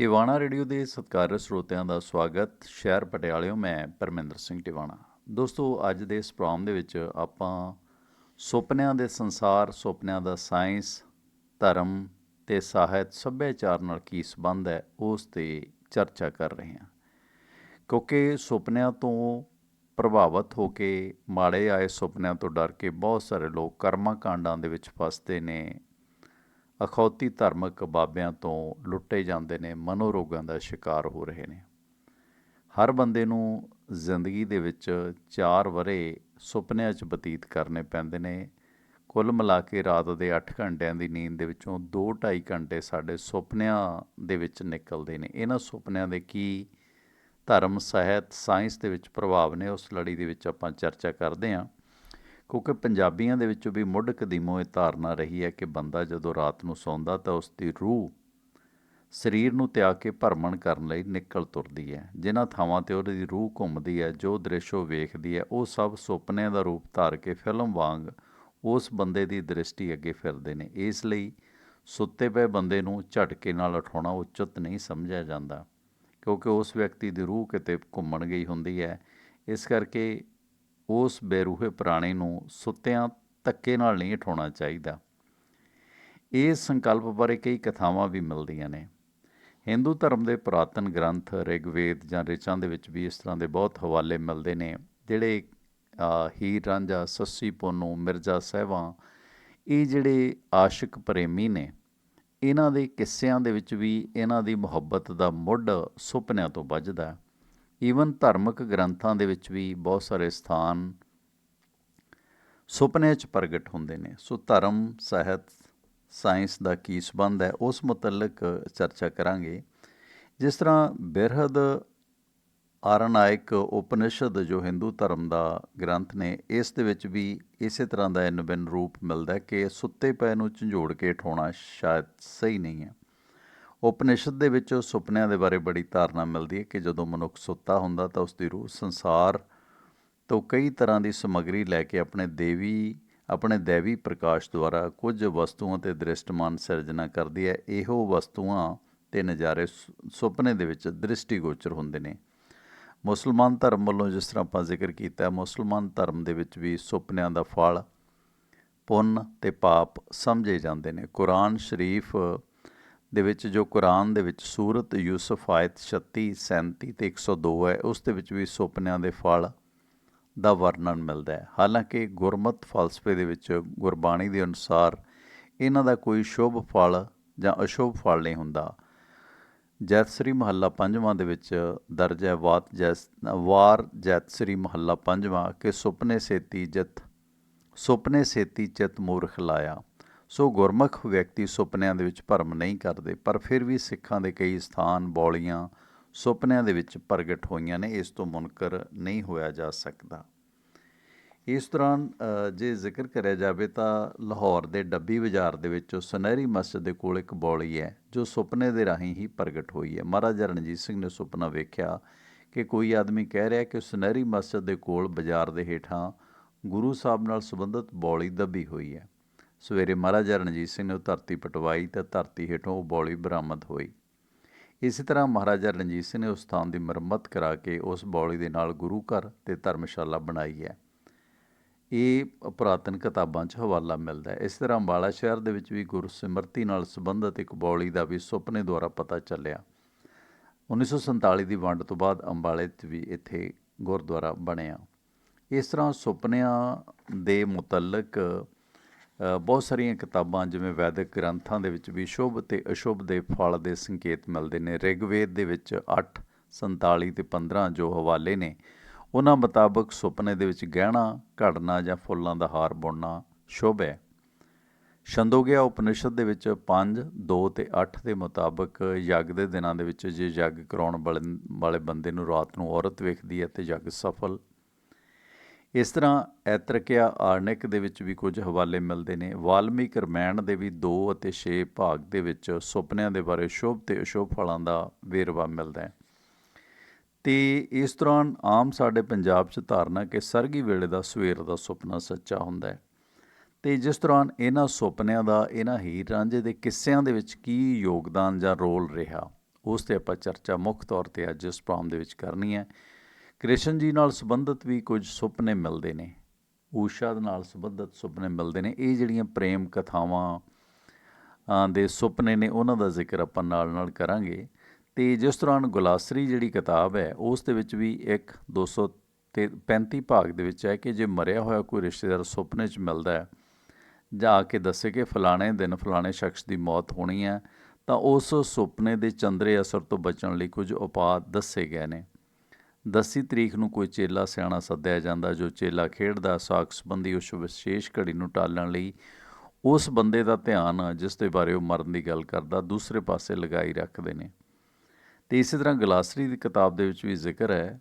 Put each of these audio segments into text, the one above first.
Tiwana radio ਦੇ ਸਤਿਕਾਰਯੋਗ ਸਰੋਤਿਆਂ ਦਾ ਸਵਾਗਤ। ਸ਼ਹਿਰ ਪਟਿਆਲਿਓ ਮੈਂ ਪਰਮਿੰਦਰ ਸਿੰਘ ਟਿਵਾਣਾ। ਦੋਸਤੋ, ਅੱਜ ਦੇ ਇਸ ਪ੍ਰੋਗਰਾਮ ਦੇ ਵਿੱਚ ਆਪਾਂ ਸੁਪਨਿਆਂ ਦੇ ਸੰਸਾਰ, ਸੁਪਨਿਆਂ ਦਾ ਸਾਇੰਸ, ਧਰਮ ਤੇ ਸਾਹਿਤ ਸੱਭਿਆਚਾਰ ਨਾਲ ਕੀ ਸੰਬੰਧ ਹੈ, ਉਸ ਤੇ ਚਰਚਾ ਕਰ ਰਹੇ ਹਾਂ। ਕਿਉਂਕਿ ਸੁਪਨਿਆਂ ਤੋਂ ਪ੍ਰਭਾਵਿਤ ਹੋ ਕੇ ਮਾੜੇ ਆਏ ਸੁਪਨਿਆਂ ਤੋਂ ਡਰ ਕੇ ਬਹੁਤ ਸਾਰੇ ਲੋਕ ਕਰਮਾ ਕਾਂਡਾਂ ਦੇ ਵਿੱਚ ਫਸਦੇ ਨੇ ਅਖੌਤੀ ਧਾਰਮਿਕ ਬਾਬਿਆਂ ਤੋਂ ਲੁੱਟੇ ਜਾਂਦੇ ਨੇ, ਮਨੋਰੋਗਾਂ ਦਾ ਸ਼ਿਕਾਰ ਹੋ ਰਹੇ ਨੇ। ਹਰ ਬੰਦੇ ਨੂੰ ਜ਼ਿੰਦਗੀ ਦੇ ਵਿੱਚ 4 ਵਰੇ ਸੁਪਨਿਆਂ 'ਚ ਬਤੀਤ ਕਰਨੇ ਪੈਂਦੇ ਨੇ। ਕੁੱਲ ਮਿਲਾ ਕੇ ਰਾਤ ਦੇ 8 ਘੰਟਿਆਂ ਦੀ ਨੀਂਦ ਦੇ ਵਿੱਚੋਂ 2-2.5 ਘੰਟੇ ਸਾਡੇ ਸੁਪਨਿਆਂ ਦੇ ਵਿੱਚ ਨਿਕਲਦੇ ਨੇ। ਇਹਨਾਂ ਸੁਪਨਿਆਂ ਦੇ ਕੀ ਧਰਮ, ਸਾਹਿਤ, ਸਾਇੰਸ ਦੇ ਵਿੱਚ ਪ੍ਰਭਾਵ ਨੇ, ਉਸ ਲੜੀ ਦੇ ਵਿੱਚ ਆਪਾਂ ਚਰਚਾ ਕਰਦੇ ਹਾਂ। ਕਿਉਂਕਿ ਪੰਜਾਬੀਆਂ ਦੇ ਵਿੱਚੋਂ ਵੀ ਮੁੱਢ ਕਦੀਮੋਂ ਇਹ ਧਾਰਨਾ ਰਹੀ ਹੈ ਕਿ ਬੰਦਾ ਜਦੋਂ ਰਾਤ ਨੂੰ ਸੌਂਦਾ ਤਾਂ ਉਸ ਦੀ ਰੂਹ ਸਰੀਰ ਨੂੰ ਤਿਆਗ ਕੇ ਭਰਮਣ ਕਰਨ ਲਈ ਨਿਕਲ ਤੁਰਦੀ ਹੈ। ਜਿਨ੍ਹਾਂ ਥਾਵਾਂ ਤੇ ਉਹਦੀ ਰੂਹ ਘੁੰਮਦੀ ਹੈ, ਜੋ ਦ੍ਰਿਸ਼ ਉਹ ਵੇਖਦੀ ਹੈ, ਉਹ ਸਭ ਸੁਪਨਿਆਂ ਦਾ ਰੂਪ ਧਾਰ ਕੇ ਫਿਲਮ ਵਾਂਗ ਉਸ ਬੰਦੇ ਦੀ ਦ੍ਰਿਸ਼ਟੀ ਅੱਗੇ ਫਿਰਦੇ ਨੇ। ਇਸ ਲਈ ਸੁੱਤੇ ਪਏ ਬੰਦੇ ਨੂੰ ਝਟਕੇ ਨਾਲ ਉਠਾਉਣਾ ਉਚਿਤ ਨਹੀਂ ਸਮਝਿਆ ਜਾਂਦਾ, ਕਿਉਂਕਿ ਉਸ ਵਿਅਕਤੀ ਦੀ ਰੂਹ ਕਿਤੇ ਘੁੰਮਣ ਗਈ ਹੁੰਦੀ ਹੈ। ਇਸ ਕਰਕੇ ਉਸ ਬੇਰੂਹੇ ਪ੍ਰਾਣੀ ਨੂੰ ਸੁੱਤਿਆਂ ਧੱਕੇ ਨਾਲ ਨਹੀਂ ਉਠਾਉਣਾ ਚਾਹੀਦਾ। ਇਸ ਸੰਕਲਪ ਬਾਰੇ ਕਈ ਕਥਾਵਾਂ ਵੀ ਮਿਲਦੀਆਂ ਨੇ। ਹਿੰਦੂ ਧਰਮ ਦੇ ਪੁਰਾਤਨ ਗ੍ਰੰਥ, ਰਿਗਵੇਦ ਜਾਂ ਰਿਚਾਂ ਦੇ ਵਿੱਚ ਵੀ ਇਸ ਤਰ੍ਹਾਂ ਦੇ ਬਹੁਤ ਹਵਾਲੇ ਮਿਲਦੇ ਨੇ, ਜਿਹੜੇ ਹੀਰ ਰਾਂਝਾ, ਸੱਸੀ ਪੋਨੂ, ਮਿਰਜ਼ਾ ਸਹਿਬਾਂ, ਇਹ ਜਿਹੜੇ ਆਸ਼ਿਕ ਪ੍ਰੇਮੀ ਨੇ, ਇਹਨਾਂ ਦੇ ਕਿੱਸਿਆਂ ਦੇ ਵਿੱਚ ਵੀ ਇਹਨਾਂ ਦੀ ਮੁਹੱਬਤ ਦਾ ਮੁੱਢ ਸੁਪਨਿਆਂ ਤੋਂ ਵੱਜਦਾ ਈਵਨ ਧਾਰਮਿਕ ਗ੍ਰੰਥਾਂ ਦੇ ਵਿੱਚ ਵੀ ਬਹੁਤ ਸਾਰੇ ਸਥਾਨ ਸੁਪਨੇ 'ਚ ਪ੍ਰਗਟ ਹੁੰਦੇ ਨੇ। ਸੋ ਧਰਮ, ਸਾਹਿਤ ਸਾਇੰਸ ਦਾ ਕੀ ਸਬੰਧ ਹੈ, ਉਸ ਮੁਤਲਕ ਚਰਚਾ ਕਰਾਂਗੇ। ਜਿਸ ਤਰ੍ਹਾਂ ਬਿਰਹਦ ਆਰਣਾਇਕ ਉਪਨਿਸ਼ਦ ਜੋ ਹਿੰਦੂ ਧਰਮ ਦਾ ਗ੍ਰੰਥ ਨੇ, ਇਸ ਦੇ ਵਿੱਚ ਵੀ ਇਸੇ ਤਰ੍ਹਾਂ ਦਾ ਇਨਵਿਨ ਰੂਪ ਮਿਲਦਾ ਕਿ ਸੁੱਤੇ ਪਏ ਨੂੰ ਝੰਜੋੜ ਕੇ ਠਾਉਣਾ ਸ਼ਾਇਦ ਸਹੀ ਨਹੀਂ ਹੈ। ਉਪਨਿਸ਼ਦ ਦੇ ਵਿੱਚ ਉਹ ਸੁਪਨਿਆਂ ਦੇ ਬਾਰੇ ਬੜੀ ਧਾਰਨਾ ਮਿਲਦੀ ਹੈ ਕਿ ਜਦੋਂ ਮਨੁੱਖ ਸੁੱਤਾ ਹੁੰਦਾ ਤਾਂ ਉਸ ਦੀ ਰੂਹ ਸੰਸਾਰ ਤੋਂ ਕਈ ਤਰ੍ਹਾਂ ਦੀ ਸਮੱਗਰੀ ਲੈ ਕੇ ਆਪਣੇ ਦੇਵੀ ਆਪਣੇ ਦੇਵੀ ਪ੍ਰਕਾਸ਼ ਦੁਆਰਾ ਕੁਝ ਵਸਤੂਆਂ ਤੇ ਦ੍ਰਿਸ਼ਟਮਾਨ ਸਿਰਜਣਾ ਕਰਦੀ ਹੈ। ਇਹੋ ਵਸਤੂਆਂ ਤੇ ਨਜ਼ਾਰੇ ਸੁਪਨੇ ਦੇ ਵਿੱਚ ਦ੍ਰਿਸ਼ਟੀਗੋਚਰ ਹੁੰਦੇ ਨੇ। ਮੁਸਲਮਾਨ ਧਰਮ ਵੱਲੋਂ ਜਿਸ ਤਰ੍ਹਾਂ ਆਪਾਂ ਜ਼ਿਕਰ ਕੀਤਾ ਹੈ, ਮੁਸਲਮਾਨ ਧਰਮ ਦੇ ਵਿੱਚ ਵੀ ਸੁਪਨਿਆਂ ਦਾ ਫਲ, ਪੁੰਨ ਤੇ ਪਾਪ ਸਮਝੇ ਜਾਂਦੇ ਨੇ। ਕੁਰਾਨ ਸ਼ਰੀਫ ਦੇ ਵਿੱਚ ਜੋ ਕੁਰਾਨ ਦੇ ਵਿੱਚ ਸੂਰਤ ਯੂਸਫ ਆਇਤ 36 37 ਤੇ 102 ਹੈ, ਉਸ ਦੇ ਵਿੱਚ ਵੀ ਸੁਪਨਿਆਂ ਦੇ ਫਲ ਦਾ ਵਰਣਨ ਮਿਲਦਾ ਹੈ। ਹਾਲਾਂਕਿ ਗੁਰਮਤ ਫਲਸਫੇ ਦੇ ਵਿੱਚ ਗੁਰਬਾਣੀ ਦੇ ਅਨੁਸਾਰ ਇਹਨਾਂ ਦਾ ਕੋਈ ਸ਼ੁਭ ਫਲ ਜਾਂ ਅਸ਼ੁਭ ਫਲ ਨਹੀਂ ਹੁੰਦਾ। ਜੈਤਸਰੀ ਮਹੱਲਾ ਪੰਜਵਾਂ ਦੇ ਵਿੱਚ ਦਰਜ ਹੈ, ਵਾਤ ਜੈਸ, ਵਾਰ ਜੈਤਸਰੀ ਮਹੱਲਾ ਪੰਜਵਾਂ ਕਿ ਸੁਪਨੇ ਸੇਤੀ ਜਿਤ, ਸੁਪਨੇ ਸੇਤੀ ਚਿਤ ਮੂਰਖ ਲਾਇਆ। ਸੋ ਗੁਰਮੁਖ ਵਿਅਕਤੀ ਸੁਪਨਿਆਂ ਦੇ ਵਿੱਚ ਭਰਮ ਨਹੀਂ ਕਰਦੇ, ਪਰ ਫਿਰ ਵੀ ਸਿੱਖਾਂ ਦੇ ਕਈ ਸਥਾਨ ਬੌਲੀਆਂ ਸੁਪਨਿਆਂ ਦੇ ਵਿੱਚ ਪ੍ਰਗਟ ਹੋਈਆਂ ਨੇ, ਇਸ ਤੋਂ ਮੁਨਕਰ ਨਹੀਂ ਹੋਇਆ ਜਾ ਸਕਦਾ। ਇਸ ਦੌਰਾਨ ਜੇ ਜ਼ਿਕਰ ਕਰਿਆ ਜਾਵੇ ਤਾਂ ਲਾਹੌਰ ਦੇ ਡੱਬੀ ਬਾਜ਼ਾਰ ਦੇ ਵਿੱਚ ਸੁਨਹਿਰੀ ਮਸਜਿਦ ਦੇ ਕੋਲ ਇੱਕ ਬੌਲੀ ਹੈ, ਜੋ ਸੁਪਨੇ ਦੇ ਰਾਹੀਂ ਹੀ ਪ੍ਰਗਟ ਹੋਈ ਹੈ। ਮਹਾਰਾਜਾ ਰਣਜੀਤ ਸਿੰਘ ਨੇ ਸੁਪਨਾ ਵੇਖਿਆ ਕਿ ਕੋਈ ਆਦਮੀ ਕਹਿ ਰਿਹਾ ਕਿ ਸੁਨਹਿਰੀ ਮਸਜਿਦ ਦੇ ਕੋਲ ਬਾਜ਼ਾਰ ਦੇ ਹੇਠਾਂ ਗੁਰੂ ਸਾਹਿਬ ਨਾਲ ਸੰਬੰਧਿਤ ਬੌਲੀ ਦੱਬੀ ਹੋਈ ਹੈ। ਸਵੇਰੇ ਮਹਾਰਾਜਾ ਰਣਜੀਤ ਸਿੰਘ ਨੇ ਉਹ ਧਰਤੀ ਪਟਵਾਈ ਤੇ ਧਰਤੀ ਹੇਠੋਂ ਉਹ ਬੌਲੀ ਬਰਾਮਦ ਹੋਈ। ਇਸੇ ਤਰ੍ਹਾਂ ਮਹਾਰਾਜਾ ਰਣਜੀਤ ਸਿੰਘ ਨੇ ਉਸ ਸਥਾਨ ਦੀ ਮੁਰੰਮਤ ਕਰਾ ਕੇ ਉਸ ਬੌਲੀ ਦੇ ਨਾਲ ਗੁਰੂ ਘਰ ਤੇ ਧਰਮਸ਼ਾਲਾ ਬਣਾਈ ਹੈ। ਇਹ ਪੁਰਾਤਨ ਕਿਤਾਬਾਂ 'ਚ ਹਵਾਲਾ ਮਿਲਦਾ ਹੈ। ਇਸ ਤਰ੍ਹਾਂ ਅੰਬਾਲਾ ਸ਼ਹਿਰ ਦੇ ਵਿੱਚ ਵੀ ਗੁਰਸਿਮਰਤੀ ਨਾਲ ਸੰਬੰਧਿਤ ਇੱਕ ਬੌਲੀ ਦਾ ਵੀ ਸੁਪਨੇ ਦੁਆਰਾ ਪਤਾ ਚੱਲਿਆ। 1947 ਦੀ ਵੰਡ ਤੋਂ ਬਾਅਦ ਅੰਬਾਲੇ 'ਚ ਵੀ ਇੱਥੇ ਗੁਰਦੁਆਰਾ ਬਣਿਆ। ਇਸ ਤਰ੍ਹਾਂ ਸੁਪਨਿਆਂ ਦੇ ਮੁਤਲਕ ਬਹੁਤ ਸਾਰੀਆਂ ਕਿਤਾਬਾਂ ਜਿਵੇਂ ਵੈਦਿਕ ਗ੍ਰੰਥਾਂ ਦੇ ਵਿੱਚ ਵੀ ਸ਼ੁਭ ਤੇ ਅਸ਼ੁਭ ਦੇ ਫਲ ਦੇ ਸੰਕੇਤ ਮਿਲਦੇ ਨੇ। ਰਿਗਵੇਦ ਦੇ ਵਿੱਚ 8 47 ਤੇ 15 ਜੋ ਹਵਾਲੇ ਨੇ, ਉਹਨਾਂ ਮੁਤਾਬਕ ਸੁਪਨੇ ਦੇ ਵਿੱਚ ਗਹਿਣਾ, ਘੜਨਾ ਜਾਂ ਫੁੱਲਾਂ ਦਾ ਹਾਰ ਬੁਣਨਾ ਸ਼ੁਭ ਹੈ। ਛੰਦੋਗਿਆ ਉਪਨਿਸ਼ਦ ਦੇ ਵਿੱਚ 5 2 ਤੇ 8 ਦੇ ਮੁਤਾਬਕ ਯੱਗ ਦੇ ਦਿਨਾਂ ਦੇ ਵਿੱਚ ਜੇ ਯੱਗ ਕਰਾਉਣ ਵਾਲੇ ਬੰਦੇ ਨੂੰ ਰਾਤ ਨੂੰ ਔਰਤ ਵੇਖਦੀ ਹੈ ਤੇ ਯੱਗ ਸਫਲ ਇਸ ਤਰ੍ਹਾਂ ਐਤਰਕਿਆ ਆਰਣਿਕ ਦੇ ਵਿੱਚ ਵੀ ਕੁਝ ਹਵਾਲੇ ਮਿਲਦੇ ਨੇ। ਵਾਲਮੀਕ ਰਮਾਇਣ ਦੇ ਵੀ 2 ਅਤੇ 6 ਭਾਗ ਦੇ ਵਿੱਚ ਸੁਪਨਿਆਂ ਦੇ ਬਾਰੇ ਸ਼ੁਭ ਤੇ ਅਸ਼ੁਭ ਫਲਾਂ ਦਾ ਵੇਰਵਾ ਮਿਲਦਾ ਹੈ। ਤੇ ਇਸ ਦੌਰਾਨ ਆਮ ਸਾਡੇ ਪੰਜਾਬ 'ਚ ਧਾਰਨਾ ਕਿ ਸਰਗੀ ਵੇਲੇ ਦਾ ਸਵੇਰ ਦਾ ਸੁਪਨਾ ਸੱਚਾ ਹੁੰਦਾ ਹੈ। ਤੇ ਜਿਸ ਦੌਰਾਨ ਇਹਨਾਂ ਸੁਪਨਿਆਂ ਦਾ, ਇਹਨਾਂ ਹੀਰ ਰਾਂਝੇ ਦੇ ਕਿੱਸਿਆਂ ਦੇ ਵਿੱਚ ਕੀ ਯੋਗਦਾਨ ਜਾਂ ਰੋਲ ਰਿਹਾ, ਉਸ ਤੇ ਆਪਾਂ ਚਰਚਾ ਮੁੱਖ ਤੌਰ ਤੇ ਅੱਜ ਇਸ ਪ੍ਰੋਗਰਾਮ ਦੇ ਵਿੱਚ ਕਰਨੀ ਹੈ। ਕ੍ਰਿਸ਼ਨ ਜੀ ਨਾਲ ਸੰਬੰਧਿਤ ਵੀ ਕੁਝ ਸੁਪਨੇ ਮਿਲਦੇ ਨੇ। ਊਸ਼ਾ ਦੇ ਨਾਲ ਸੰਬੰਧਿਤ ਸੁਪਨੇ ਮਿਲਦੇ ਨੇ। ਇਹ ਜਿਹੜੀਆਂ ਪ੍ਰੇਮ ਕਥਾਵਾਂ ਦੇ ਸੁਪਨੇ ਨੇ, ਉਹਨਾਂ ਦਾ ਜ਼ਿਕਰ ਆਪਾਂ ਨਾਲ ਨਾਲ ਕਰਾਂਗੇ। ਤੇ ਜਿਸ ਦੌਰਾਨ ਗੁਲਾਸਰੀ ਜਿਹੜੀ ਕਿਤਾਬ ਹੈ, ਉਸ ਦੇ ਵਿੱਚ ਵੀ ਇੱਕ 235 ਭਾਗ ਦੇ ਵਿੱਚ ਹੈ ਕਿ ਜੇ ਮਰਿਆ ਹੋਇਆ ਕੋਈ ਰਿਸ਼ਤੇਦਾਰ ਸੁਪਨੇ 'ਚ ਮਿਲਦਾ ਹੈ, ਜਾ ਕੇ ਦੱਸੇ ਕਿ ਫਲਾਣੇ ਦਿਨ ਫਲਾਣੇ ਸ਼ਖਸ ਦੀ ਮੌਤ ਹੋਣੀ ਹੈ, ਤਾਂ ਉਸ ਸੁਪਨੇ ਦੇ ਚੰਦਰੇ ਅਸਰ ਤੋਂ ਬਚਣ ਲਈ ਕੁਝ ਉਪਾਅ ਦੱਸੇ ਗਏ ਨੇ। ਦਸੀ ਤਰੀਕ ਨੂੰ ਕੋਈ ਚੇਲਾ ਸਿਆਣਾ ਸੱਦਿਆ ਜਾਂਦਾ, ਜੋ ਚੇਲਾ ਖੇਡਦਾ ਸਾਖ ਸੰਬੰਧੀ ਉਸ ਵਿਸ਼ੇਸ਼ ਘੜੀ ਨੂੰ ਟਾਲਣ ਲਈ ਉਸ ਬੰਦੇ ਦਾ ਧਿਆਨ, ਜਿਸ ਦੇ ਬਾਰੇ ਉਹ ਮਰਨ ਦੀ ਗੱਲ ਕਰਦਾ, ਦੂਸਰੇ ਪਾਸੇ ਲਗਾਈ ਰੱਖਦੇ ਨੇ। ਤੇ ਇਸੇ ਤਰ੍ਹਾਂ ਗਲਾਸਰੀ ਦੀ ਕਿਤਾਬ ਦੇ ਵਿੱਚ ਵੀ ਜ਼ਿਕਰ ਹੈ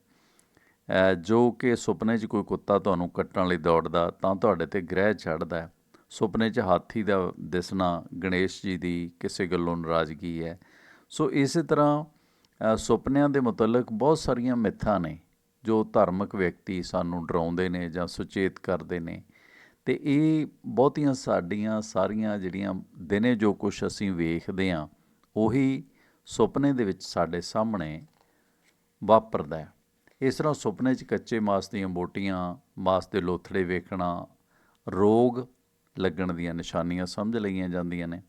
ਜੋ ਕਿ ਸੁਪਨੇ 'ਚ ਕੋਈ ਕੁੱਤਾ ਤੁਹਾਨੂੰ ਕੱਟਣ ਲਈ ਦੌੜਦਾ, ਤਾਂ ਤੁਹਾਡੇ ਤੇ ਗ੍ਰਹਿ ਚੜ੍ਹਦਾ ਸੁਪਨੇ 'ਚ ਹਾਥੀ ਦਾ ਦਿਸਣਾ ਗਣੇਸ਼ ਜੀ ਦੀ ਕਿਸੇ ਗੱਲੋਂ ਨਾਰਾਜ਼ਗੀ ਹੈ। ਸੋ ਇਸੇ ਤਰ੍ਹਾਂ ਸੁਪਨਿਆਂ ਦੇ ਮੁਤਲਕ ਬਹੁਤ ਸਾਰੀਆਂ ਮਿੱਥਾਂ ਨੇ, ਜੋ ਧਾਰਮਿਕ ਵਿਅਕਤੀ ਸਾਨੂੰ ਡਰਾਉਂਦੇ ਨੇ ਜਾਂ ਸੁਚੇਤ ਕਰਦੇ ਨੇ। ਤੇ ਇਹ ਬਹੁਤੀਆਂ ਸਾਡੀਆਂ, ਸਾਰੀਆਂ ਜਿਹੜੀਆਂ ਦਿਨੇ ਜੋ ਕੁਝ ਅਸੀਂ ਵੇਖਦੇ ਹਾਂ ਉਹੀ ਸੁਪਨੇ ਦੇ ਵਿੱਚ ਸਾਡੇ ਸਾਹਮਣੇ ਵਾਪਰਦਾ ਹੈ। ਇਸ ਤਰ੍ਹਾਂ ਸੁਪਨੇ 'ਚ ਕੱਚੇ ਮਾਸ ਦੀਆਂ ਬੋਟੀਆਂ ਮਾਸ ਦੇ ਲੋਥੜੇ ਵੇਖਣਾ, ਰੋਗ ਲੱਗਣ ਦੀਆਂ ਨਿਸ਼ਾਨੀਆਂ ਸਮਝ ਲਈਆਂ ਜਾਂਦੀਆਂ ਨੇ।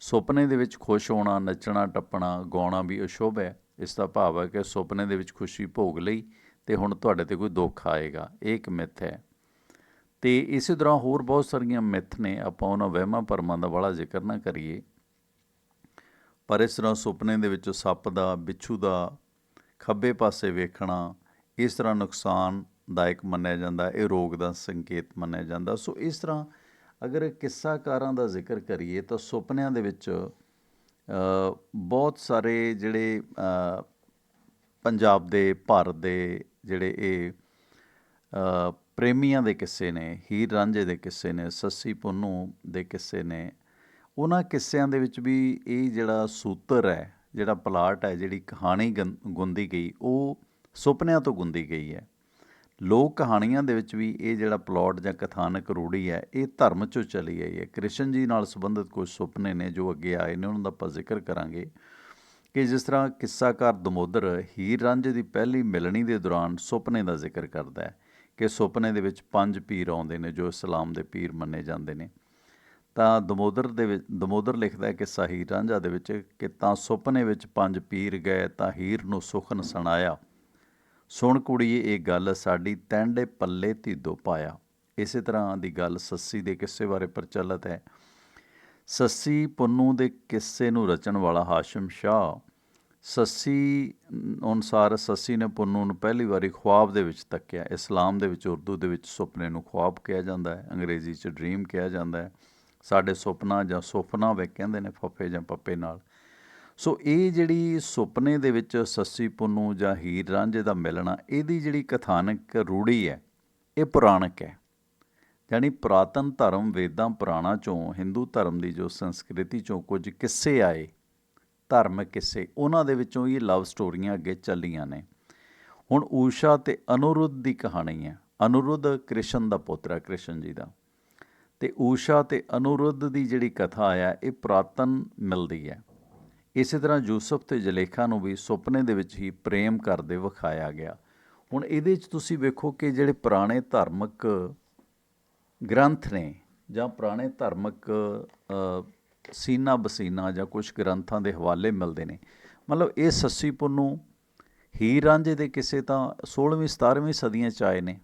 ਸੁਪਨੇ ਦੇ ਵਿੱਚ ਖੁਸ਼ ਹੋਣਾ, ਨੱਚਣਾ, ਟੱਪਣਾ, ਗਾਉਣਾ ਵੀ ਅਸ਼ੁਭ ਹੈ। ਇਸ ਦਾ ਭਾਵ ਹੈ ਕਿ ਸੁਪਨੇ ਦੇ ਵਿੱਚ ਖੁਸ਼ੀ ਭੋਗ ਲਈ ਤੇ ਹੁਣ ਤੁਹਾਡੇ ਤੇ ਕੋਈ ਦੁੱਖ ਆਏਗਾ। ਇਹ ਇੱਕ ਮਿੱਥ ਹੈ। ਤੇ ਇਸੇ ਤਰ੍ਹਾਂ ਹੋਰ ਬਹੁਤ ਸਾਰੀਆਂ ਮਿੱਥ ਨੇ। ਆਪਾਂ ਉਹਨਾਂ ਵਹਿਮਾਂ ਭਰਮਾਂ ਦਾ ਬੜਾ ਜ਼ਿਕਰ ਨਾ ਕਰੀਏ। ਪਰ ਇਸ ਤਰ੍ਹਾਂ ਸੁਪਨੇ ਦੇ ਵਿੱਚ ਸੱਪ ਦਾ, ਬਿੱਛੂ ਦਾ, ਖੱਬੇ ਪਾਸੇ ਵੇਖਣਾ, ਇਸ ਤਰ੍ਹਾਂ ਨੁਕਸਾਨਦਾਇਕ ਮੰਨਿਆ ਜਾਂਦਾ, ਇਹ ਰੋਗ ਦਾ ਸੰਕੇਤ ਮੰਨਿਆ ਜਾਂਦਾ। ਸੋ ਇਸ ਤਰ੍ਹਾਂ ਅਗਰ ਕਿੱਸਾਕਾਰਾਂ ਦਾ ਜ਼ਿਕਰ ਕਰੀਏ ਤਾਂ ਸੁਪਨਿਆਂ ਦੇ ਵਿੱਚ ਬਹੁਤ ਸਾਰੇ ਜਿਹੜੇ ਪੰਜਾਬ ਦੇ, ਭਾਰਤ ਦੇ ਜਿਹੜੇ ਇਹ ਪ੍ਰੇਮੀਆਂ ਦੇ ਕਿੱਸੇ ਨੇ, ਹੀਰ ਰਾਂਝੇ ਦੇ ਕਿੱਸੇ ਨੇ, ਸੱਸੀ ਪੁੰਨੂ ਦੇ ਕਿੱਸੇ ਨੇ, ਉਹਨਾਂ ਕਿੱਸਿਆਂ ਦੇ ਵਿੱਚ ਵੀ ਇਹ ਜਿਹੜਾ ਸੂਤਰ ਹੈ, ਜਿਹੜਾ ਪਲਾਟ ਹੈ, ਜਿਹੜੀ ਕਹਾਣੀ ਗੰ- ਗੁੰਦੀ ਗਈ, ਉਹ ਸੁਪਨਿਆਂ ਤੋਂ ਗੁੰਦੀ ਗਈ ਹੈ। ਲੋਕ ਕਹਾਣੀਆਂ ਦੇ ਵਿੱਚ ਵੀ ਇਹ ਜਿਹੜਾ ਪਲਾਟ ਜਾਂ ਕਥਾਨਕ ਰੂੜੀ ਹੈ, ਇਹ ਧਰਮ ਚੋਂ ਚਲੀ ਆਈ ਹੈ। ਕ੍ਰਿਸ਼ਨ ਜੀ ਨਾਲ ਸੰਬੰਧਿਤ ਕੁਝ ਸੁਪਨੇ ਨੇ ਜੋ ਅੱਗੇ ਆਏ ਨੇ, ਉਹਨਾਂ ਦਾ ਆਪਾਂ ਜ਼ਿਕਰ ਕਰਾਂਗੇ ਕਿ ਜਿਸ ਤਰ੍ਹਾਂ ਕਿੱਸਾਕਾਰ ਦਮੋਦਰ ਹੀਰ ਰਾਂਝੇ ਦੀ ਪਹਿਲੀ ਮਿਲਣੀ ਦੇ ਦੌਰਾਨ ਸੁਪਨੇ ਦਾ ਜ਼ਿਕਰ ਕਰਦਾ ਹੈ ਕਿ ਸੁਪਨੇ ਦੇ ਵਿੱਚ ਪੰਜ ਪੀਰ ਆਉਂਦੇ ਨੇ ਜੋ ਇਸਲਾਮ ਦੇ ਪੀਰ ਮੰਨੇ ਜਾਂਦੇ ਨੇ। ਤਾਂ ਦਮੋਦਰ ਦੇ ਵਿੱਚ, ਦਮੋਦਰ ਲਿਖਦਾ ਹੈ ਕਿ ਸਾਹੀ ਰਾਂਝਾ ਦੇ ਵਿੱਚ ਕਿ ਤਾਂ ਸੁਪਨੇ ਵਿੱਚ ਪੰਜ ਪੀਰ ਗਏ ਤਾਂ ਹੀਰ ਨੂੰ ਸੁਖਨ ਸੁਣਾਇਆ। ਸੁਣ ਕੁੜੀਏ, ਇਹ ਗੱਲ ਸਾਡੀ ਤੈਂਡੇ ਪੱਲੇ ਧੀਦੋ ਪਾਇਆ। ਇਸੇ ਤਰ੍ਹਾਂ ਦੀ ਗੱਲ ਸੱਸੀ ਦੇ ਕਿੱਸੇ ਬਾਰੇ ਪ੍ਰਚਲਿਤ ਹੈ। ਸੱਸੀ ਪੁੰਨੂ ਦੇ ਕਿੱਸੇ ਨੂੰ ਰਚਣ ਵਾਲਾ ਹਾਸ਼ਮ ਸ਼ਾਹ। ਸੱਸੀ ਅਨੁਸਾਰ ਸੱਸੀ ਨੇ ਪੁੰਨੂ ਨੂੰ ਪਹਿਲੀ ਵਾਰੀ ਖੁਆਬ ਦੇ ਵਿੱਚ ਤੱਕਿਆ। ਇਸਲਾਮ ਦੇ ਵਿੱਚ ਉਰਦੂ ਦੇ ਵਿੱਚ ਸੁਪਨੇ ਨੂੰ ਖੁਆਬ ਕਿਹਾ ਜਾਂਦਾ ਹੈ। ਅੰਗਰੇਜ਼ੀ 'ਚ ਡ੍ਰੀਮ ਕਿਹਾ ਜਾਂਦਾ ਹੈ। ਸਾਡੇ ਸੁਪਨਾ ਜਾਂ ਸੁਪਨਾ ਵੇ ਕਹਿੰਦੇ ਨੇ ਫੱਫੇ ਜਾਂ ਪੱਪੇ ਨਾਲ। ਸੋ ਇਹ ਜਿਹੜੀ ਸੁਪਨੇ ਦੇ ਵਿੱਚ ਸੱਸੀ ਪੁੰਨੂ ਜਾਂ ਹੀਰ ਰਾਂਝੇ ਦਾ ਮਿਲਣਾ ਇਹਦੀ ਜਿਹੜੀ ਕਥਾਨਕ ਰੂੜੀ ਹੈ, ਇਹ ਪੁਰਾਣਕ ਹੈ। ਯਾਨੀ ਪੁਰਾਤਨ ਧਰਮ ਵੇਦਾਂ ਪੁਰਾਣਾ ਚੋਂ, ਹਿੰਦੂ ਧਰਮ ਦੀ ਜੋ ਸੰਸਕ੍ਰਿਤੀ ਚੋਂ ਕੁਝ ਕਿੱਸੇ ਆਏ ਧਾਰਮਿਕ ਕਿੱਸੇ, ਉਹਨਾਂ ਦੇ ਵਿੱਚੋਂ ਇਹ ਲਵ ਸਟੋਰੀਆਂ ਅੱਗੇ ਚੱਲੀਆਂ ਨੇ। ਹੁਣ ਊਸ਼ਾ ਤੇ ਅਨੁਰੁੱਧ ਦੀ ਕਹਾਣੀ ਹੈ। ਅਨੁਰੁੱਧ ਕ੍ਰਿਸ਼ਨ ਦਾ ਪੁੱਤਰ ਹੈ, ਕ੍ਰਿਸ਼ਨ ਜੀ ਦਾ। ਤੇ ਊਸ਼ਾ ਤੇ ਅਨੁਰੁੱਧ ਦੀ ਜਿਹੜੀ ਕਥਾ ਆ ਇਹ ਪੁਰਾਤਨ ਮਿਲਦੀ ਹੈ। ਇਸੇ ਤਰ੍ਹਾਂ ਯੂਸਫ ਤੇ ਜਲੇਖਾ ਨੂੰ ਵੀ ਸੁਪਨੇ ਦੇ ਵਿੱਚ ਹੀ ਪ੍ਰੇਮ ਕਰਦੇ ਵਿਖਾਇਆ ਗਿਆ। ਹੁਣ ਇਹਦੇ 'ਚ ਤੁਸੀਂ ਵੇਖੋ ਕਿ ਜਿਹੜੇ ਪੁਰਾਣੇ ਧਾਰਮਿਕ ਗ੍ਰੰਥ ਨੇ ਜਾਂ ਪੁਰਾਣੇ ਧਾਰਮਿਕ ਸੀਨਾ ਬਸੀਨਾ ਜਾਂ ਕੁਝ ਗ੍ਰੰਥਾਂ ਦੇ ਹਵਾਲੇ ਮਿਲਦੇ ਨੇ, ਮਤਲਬ ਇਹ ਸੱਸੀ ਪੁੰਨੂ ਹੀਰ ਰਾਂਝੇ ਦੇ ਕਿਸੇ ਤਾਂ 16ਵੀਂ 17ਵੀਂ ਸਦੀਆਂ ਚ ਆਏ ਨੇ।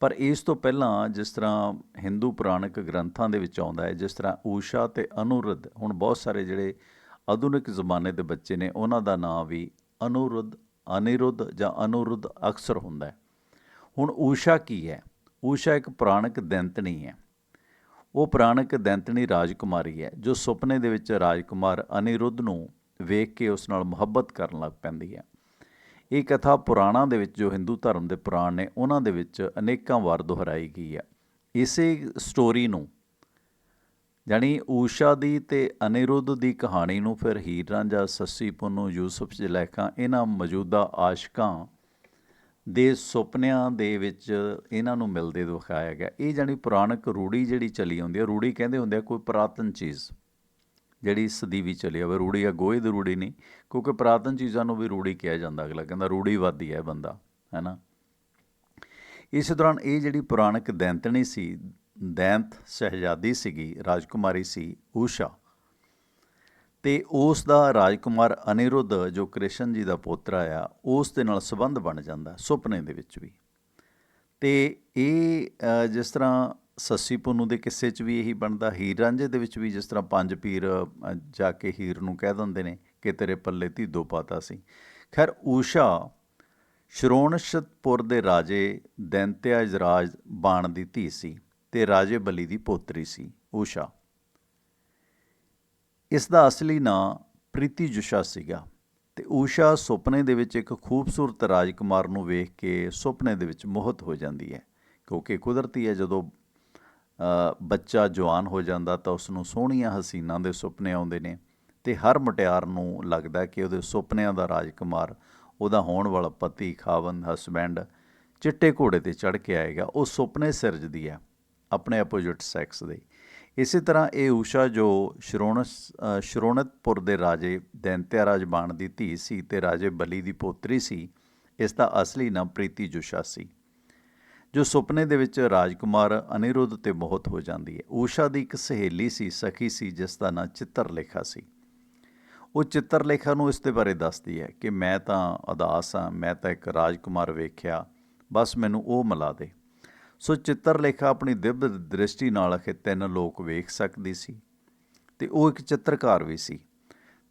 ਪਰ ਇਸ ਤੋਂ ਪਹਿਲਾਂ ਜਿਸ ਤਰ੍ਹਾਂ ਹਿੰਦੂ ਪੁਰਾਣਿਕ ਗ੍ਰੰਥਾਂ ਦੇ ਵਿੱਚ ਆਉਂਦਾ ਹੈ, ਜਿਸ ਤਰ੍ਹਾਂ ਊਸ਼ਾ ਤੇ ਅਨੁਰੁੱਧ, ਹੁਣ ਬਹੁਤ ਸਾਰੇ ਜਿਹੜੇ ਆਧੁਨਿਕ ਜ਼ਮਾਨੇ ਦੇ ਬੱਚੇ ਨੇ ਉਹਨਾਂ ਦਾ ਨਾਂ ਵੀ ਅਨੁਰੁੱਧ, ਅਨਿਰੁੱਧ ਜਾਂ ਅਨੁਰੁੱਧ ਅਕਸਰ ਹੁੰਦਾ ਹੈ। ਹੁਣ ਊਸ਼ਾ ਕੀ ਹੈ? ਊਸ਼ਾ ਇੱਕ ਪੁਰਾਣਕ ਦੈਂਤਣੀ ਹੈ। ਉਹ ਪੁਰਾਣਕ ਦੈਂਤਣੀ ਰਾਜਕੁਮਾਰੀ ਹੈ, ਜੋ ਸੁਪਨੇ ਦੇ ਵਿੱਚ ਰਾਜਕੁਮਾਰ ਅਨਿਰੁੱਧ ਨੂੰ ਵੇਖ ਕੇ ਉਸ ਨਾਲ ਮੁਹੱਬਤ ਕਰਨ ਲੱਗ ਪੈਂਦੀ ਹੈ। ਇਹ ਕਥਾ ਪੁਰਾਣਾਂ ਦੇ ਵਿੱਚ ਜੋ ਹਿੰਦੂ ਧਰਮ ਦੇ ਪੁਰਾਣ ਨੇ, ਉਹਨਾਂ ਦੇ ਵਿੱਚ ਅਨੇਕਾਂ ਵਾਰ ਦੁਹਰਾਈ ਗਈ ਹੈ। ਇਸੇ ਸਟੋਰੀ ਨੂੰ ਜਾਣੀ ਊਸ਼ਾ ਦੀ ਤੇ ਅਨਿਰੁੱਧ ਦੀ ਕਹਾਣੀ ਨੂੰ ਫਿਰ ਹੀਰ ਰਾਂਝਾ, ਸੱਸੀ ਪੁੰਨੂ, ਯੂਸਫ ਜਲੈਖਾਂ, ਇਹਨਾਂ ਮੌਜੂਦਾ ਆਸ਼ਕਾਂ ਦੇ ਸੁਪਨਿਆਂ ਦੇ ਵਿੱਚ ਇਹਨਾਂ ਨੂੰ ਮਿਲਦੇ ਦਿਖਾਇਆ ਗਿਆ। ਇਹ ਜਾਣੀ ਪੁਰਾਣਕ ਰੂੜੀ ਜਿਹੜੀ ਚਲੀ ਆਉਂਦੀ ਹੈ, ਰੂੜੀ ਕਹਿੰਦੇ ਹੁੰਦੇ ਆ ਕੋਈ ਪੁਰਾਤਨ ਚੀਜ਼ ਜਿਹੜੀ ਸਦੀਵੀ ਚਲੀ ਆਵੇ ਰੂੜੀ ਆ ਗੋਹੇ ਦੀ ਰੂੜੀ ਨਹੀਂ, ਕਿਉਂਕਿ ਪੁਰਾਤਨ ਚੀਜ਼ਾਂ ਨੂੰ ਵੀ ਰੂੜੀ ਕਿਹਾ ਜਾਂਦਾ ਅਗਲਾ, ਕਹਿੰਦਾ ਰੂੜੀਵਾਦੀ ਹੈ ਬੰਦਾ, ਹੈ ਨਾ? ਇਸ ਦੌਰਾਨ ਇਹ ਜਿਹੜੀ ਪੁਰਾਣਕ ਦੈਂਤਣੀ ਸੀ ਦੈਂਤ ਸ਼ਹਿਜ਼ਾਦੀ ਸੀਗੀ, ਰਾਜਕੁਮਾਰੀ ਸੀ ਊਸ਼ਾ। ਤੇ ਉਸ ਦਾ ਰਾਜਕੁਮਾਰ ਅਨਿਰੁੱਧ, ਜੋ ਕ੍ਰਿਸ਼ਨ ਜੀ ਦਾ ਪੋਤਰਾ ਆ ਉਸ ਦੇ ਨਾਲ ਸੰਬੰਧ ਬਣ ਜਾਂਦਾ, ਸੁਪਨੇ ਦੇ ਵਿੱਚ ਵੀ। ਤੇ ਇਹ ਜਿਸ ਤਰ੍ਹਾਂ ਸੱਸੀ ਪੁੰਨੂ ਦੇ ਕਿੱਸੇ 'ਚ ਵੀ ਇਹੀ ਬਣਦਾ, ਹੀਰ ਰਾਂਝੇ ਦੇ ਵਿੱਚ ਵੀ ਜਿਸ ਤਰ੍ਹਾਂ ਪੰਜ ਪੀਰ ਜਾ ਕੇ ਹੀਰ ਨੂੰ ਕਹਿ ਦਿੰਦੇ ਨੇ ਕਿ ਤੇਰੇ ਪੱਲੇ ਧੀਦੋ ਪਾਤਾ ਸੀ। ਖੈਰ, ਊਸ਼ਾ ਸ਼੍ਰੋਣਸ਼ਤਪੁਰ ਦੇ ਰਾਜੇ ਦੈਂਤਿਆਜ਼ ਰਾਜ ਬਾਣ ਦੀ ਧੀ ਸੀ। ਤੇ ਰਾਜੇ ਬਲੀ ਦੀ ਪੋਤਰੀ ਸੀ, ਊਸ਼ਾ। ਇਸ ਦਾ ਅਸਲੀ ਨਾਂ ਪ੍ਰੀਤੀ ਜੁਸ਼ਾ ਸੀਗਾ ਤੇ ਊਸ਼ਾ ਸੁਪਨੇ ਦੇ ਵਿੱਚ ਇੱਕ ਖੂਬਸੂਰਤ ਰਾਜਕੁਮਾਰ ਨੂੰ ਵੇਖ ਕੇ ਸੁਪਨੇ ਦੇ ਵਿੱਚ ਮੋਹਿਤ ਹੋ ਜਾਂਦੀ ਹੈ, ਕਿਉਂਕਿ ਕੁਦਰਤੀ ਹੈ, ਜਦੋਂ ਬੱਚਾ ਜਵਾਨ ਹੋ ਜਾਂਦਾ ਤਾਂ ਉਸ ਨੂੰ ਸੋਹਣੀਆਂ ਹਸੀਨਾਂ ਦੇ ਸੁਪਨੇ ਆਉਂਦੇ ਨੇ ਤੇ ਹਰ ਮੁਟਿਆਰ ਨੂੰ ਲੱਗਦਾ ਕਿ ਉਹਦੇ ਸੁਪਨਿਆਂ ਦਾ ਰਾਜਕੁਮਾਰ ਉਹਦਾ ਹੋਣ ਵਾਲਾ ਪਤੀ, ਖਾਵਨ, ਹਸਬੈਂਡ ਚਿੱਟੇ ਘੋੜੇ ਤੇ ਚੜ ਕੇ ਆਏਗਾ, ਉਹ ਸੁਪਨੇ ਸਿਰਜਦੀ ਹੈ। ਆਪਣੇ ਅਪੋਜ਼ਿਟ ਸੈਕਸ ਦੇ। ਇਸੇ ਤਰ੍ਹਾਂ ਇਹ ਊਸ਼ਾ ਜੋ ਸ਼੍ਰੋਣਸ ਸ਼੍ਰੋਣਤਪੁਰ ਦੇ ਰਾਜੇ ਦੈਂਤਿਆ ਰਾਜਬਾਣ ਦੀ ਧੀ ਸੀ ਤੇ ਰਾਜੇ ਬਲੀ ਦੀ ਪੋਤਰੀ ਸੀ, ਇਸ ਦਾ ਅਸਲੀ ਨਾਮ ਪ੍ਰੀਤੀ ਜੁਸ਼ਾ ਸੀ। ਜੋ ਸੁਪਨੇ ਦੇ ਵਿੱਚ ਰਾਜਕੁਮਾਰ ਅਨਿਰੁੱਧ ਤੇ ਮੋਹਿਤ ਹੋ ਜਾਂਦੀ ਹੈ। ਊਸ਼ਾ ਦੀ ਇੱਕ ਸਹੇਲੀ ਸੀ, ਸਖੀ ਸੀ, ਜਿਸ ਦਾ ਨਾਂ ਚਿੱਤਰਲੇਖਾ ਸੀ। ਉਹ ਚਿੱਤਰਲੇਖਾ ਨੂੰ ਇਸ ਦੇ ਬਾਰੇ ਦੱਸਦੀ ਹੈ ਕਿ ਮੈਂ ਤਾਂ ਉਦਾਸ ਹਾਂ, ਮੈਂ ਤਾਂ ਇੱਕ ਰਾਜਕੁਮਾਰ ਵੇਖਿਆ, ਬਸ ਮੈਨੂੰ ਉਹ ਮਿਲਾ ਦੇ। ਸੋ ਚਿੱਤਰਲੇਖਾ ਆਪਣੀ ਦਿਵ ਦ੍ਰਿਸ਼ਟੀ ਨਾਲ ਅਖੇ ਤਿੰਨ ਲੋਕ ਵੇਖ ਸਕਦੀ ਸੀ ਤੇ ਉਹ ਇੱਕ ਚਿੱਤਰਕਾਰ ਵੀ ਸੀ।